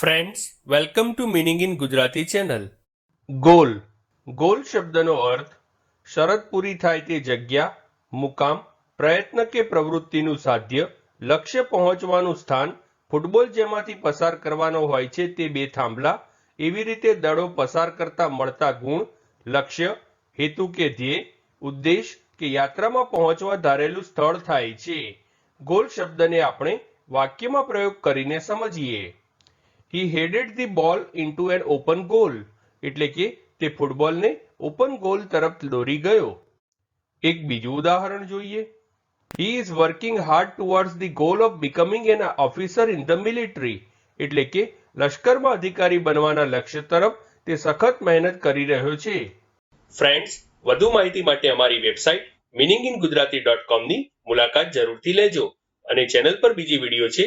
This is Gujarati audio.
Friends welcome to meaning in Gujarati channel goal. Goal શબ્દનો અર્થ, શરત પૂરી થાય તે જગ્યા, મુકામ, પ્રયત્ન કે પ્રવૃત્તિનું સાધ્ય, લક્ષ્ય પહોંચવાનું સ્થાન, ફૂટબોલ જેમાંથી પસાર કરવાનો હોય છે તે બે થાંભલા, એવી રીતે દડો પસાર કરતા મળતા ગુણ, લક્ષ્ય, હેતુ કે ધ્યેય, ઉદ્દેશ કે યાત્રામાં પહોંચવા ધારેલું સ્થળ થાય છે. ગોલ શબ્દને આપણે વાક્યમાં પ્રયોગ કરીને સમજીએ. He headed the ball into an open goal એટલે કે તે ફૂટબોલને ઓપન ગોલ તરફ દોરી ગયો. એક બીજું ઉદાહરણ જોઈએ. He is working hard towards the goal of becoming an officer in the military એટલે કે લશ્કરમાં અધિકારી બનવાના લક્ષ્ય તરફ તે સખત મહેનત કરી રહ્યો છે. ફ્રેન્ડ્સ વધુ માહિતી માટે અમારી website meaning in Gujarati dot કોમની મુલાકાત જરૂરથી લેજો અને ચેનલ પર બીજી વીડિયો છે